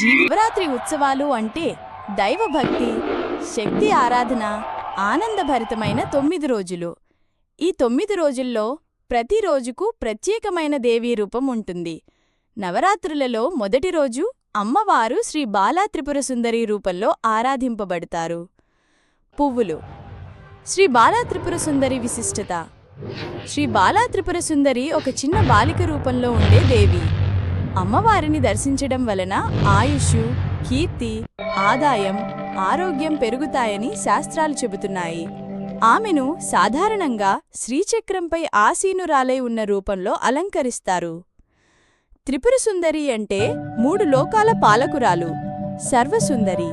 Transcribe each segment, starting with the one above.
జీవరాత్రి ఉత్సవాలు అంటే దైవభక్తి శక్తి ఆరాధన ఆనందభరితమైన తొమ్మిది రోజులు. ఈ తొమ్మిది రోజుల్లో ప్రతి రోజుకు ప్రత్యేకమైన దేవీ రూపం ఉంటుంది. నవరాత్రులలో మొదటి రోజు అమ్మవారు శ్రీ బాలా త్రిపుర సుందరి రూపంలో ఆరాధింపబడతారు. పువ్వులు. శ్రీ బాలా త్రిపుర సుందరి విశిష్టత. శ్రీ బాలా త్రిపుర సుందరి ఒక చిన్న బాలిక రూపంలో ఉండే దేవి. అమ్మవారిని దర్శించడం వలన ఆయుష్ కీర్తి ఆదాయం ఆరోగ్యం పెరుగుతాయని శాస్త్రాలు చెబుతున్నాయి. ఆమెను సాధారణంగా శ్రీచక్రంపై ఆసీనురాలై ఉన్న రూపంలో అలంకరిస్తారు. త్రిపుర సుందరి అంటే మూడు లోకాల పాలకురాలు. సర్వసుందరి.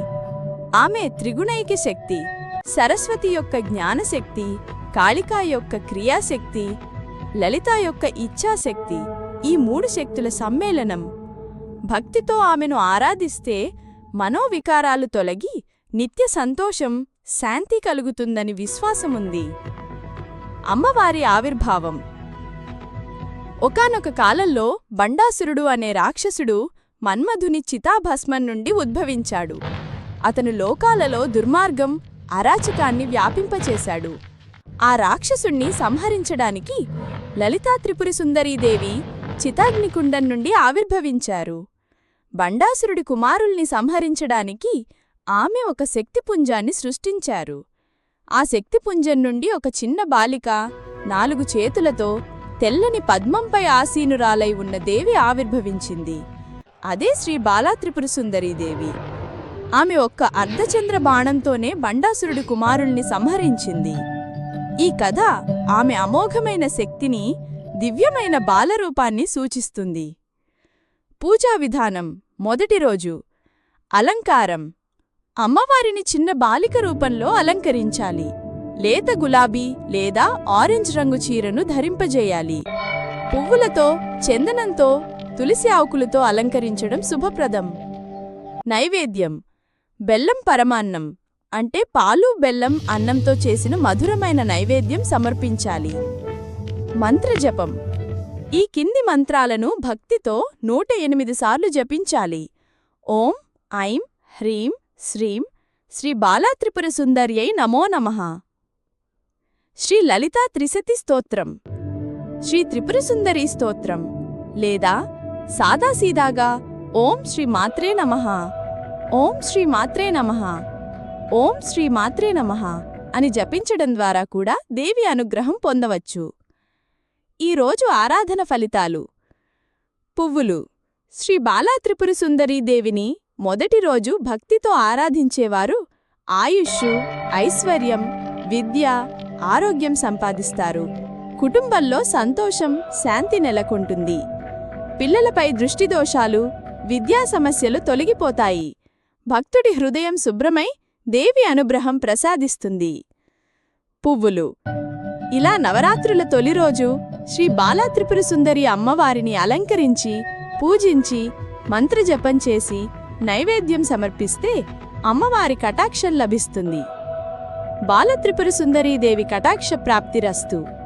ఆమె త్రిగుణైక శక్తి సరస్వతి యొక్క జ్ఞానశక్తి కాళికా యొక్క క్రియాశక్తి లలిత యొక్క ఇచ్ఛాశక్తి ఈ మూడు శక్తుల సమ్మేళనం. భక్తితో ఆమెను ఆరాధిస్తే మనోవికారాలు తొలగి నిత్య సంతోషం శాంతి కలుగుతుందని విశ్వాసముంది. అమ్మవారి ఆవిర్భావం. ఒకానొక కాలంలో బండాసురుడు అనే రాక్షసుడు మన్మధుని చితాభస్మం నుండి ఉద్భవించాడు. అతను లోకాలలో దుర్మార్గం అరాచకాన్ని వ్యాపింపచేశాడు. ఆ రాక్షసుణ్ణి సంహరించడానికి లలితా త్రిపురి సుందరీదేవి చితాగ్నికుండం నుండి ఆవిర్భవించారు. బండాసురుడి కుమారుల్ని సంహరించడానికి ఆమె ఒక శక్తిపుంజాన్ని సృష్టించారు. ఆ శక్తిపుంజం నుండి ఒక చిన్న బాలిక నాలుగు చేతులతో తెల్లని పద్మంపై ఆసీనురాలై ఉన్న దేవి ఆవిర్భవించింది. అదే శ్రీ బాలాత్రిపుర సుందరీదేవి ఆమె ఒక్క అర్ధచంద్ర బాణంతోనే బండాసురుడి కుమారుల్ని సంహరించింది. ఈ కథ ఆమె అమోఘమైన శక్తిని దివ్యమైన బాలరూపాన్ని సూచిస్తుంది. పూజా విధానం. మొదటి రోజు. అలంకారం. అమ్మవారిని చిన్న బాలిక రూపంలో అలంకరించాలి. లేత గులాబీ లేదా ఆరెంజ్ రంగు చీరను ధరింపజేయాలి. పువ్వులతో చందనంతో తులసి ఆకులతో అలంకరించడం శుభప్రదం. నైవేద్యం. బెల్లం పరమాన్నం. అంటే పాలు బెల్లం అన్నంతో చేసిన మధురమైన నైవేద్యం సమర్పించాలి. మంత్రజపం. ఈ కింది మంత్రాలను భక్తితో నూట ఎనిమిది సార్లు జపించాలి. ఓం ఐం హ్రీం శ్రీం శ్రీ బాలా త్రిపుర సుందర్యై నమో నమః. శ్రీ లలితా త్రిశతి స్తోత్రం. శ్రీ త్రిపుర సుందరి స్తోత్రం. లేదా సాదాసీదాగా ఓం శ్రీ మాత్రే నమః. ఓం శ్రీ మాత్రే నమః. ఓం శ్రీ మాత్రే నమః అని జపించడం ద్వారా కూడా దేవి అనుగ్రహం పొందవచ్చు. ఈ రోజు ఆరాధన ఫలితాలు. పువ్వులు. శ్రీ బాలా త్రిపుర సుందరీ దేవిని మొదటి రోజు భక్తితో ఆరాధించేవారు ఆయుష్షు ఐశ్వర్యం విద్య ఆరోగ్యం సంపాదిస్తారు. కుటుంబంలో సంతోషం శాంతి నెలకొంటుంది. పిల్లలపై దృష్టి దోషాలు విద్యా సమస్యలు తొలగిపోతాయి. భక్తుడి హృదయం శుభ్రమై దేవి అనుగ్రహం ప్రసాదిస్తుంది. పువ్వులు. ఇలా నవరాత్రుల తొలి రోజు శ్రీ బాలా త్రిపుర సుందరి అమ్మవారిని అలంకరించి పూజించి మంత్రజపం చేసి నైవేద్యం సమర్పిస్తే అమ్మవారి కటాక్షం లభిస్తుంది. బాలత్రిపుర సుందరీదేవి కటాక్ష ప్రాప్తిరస్తు.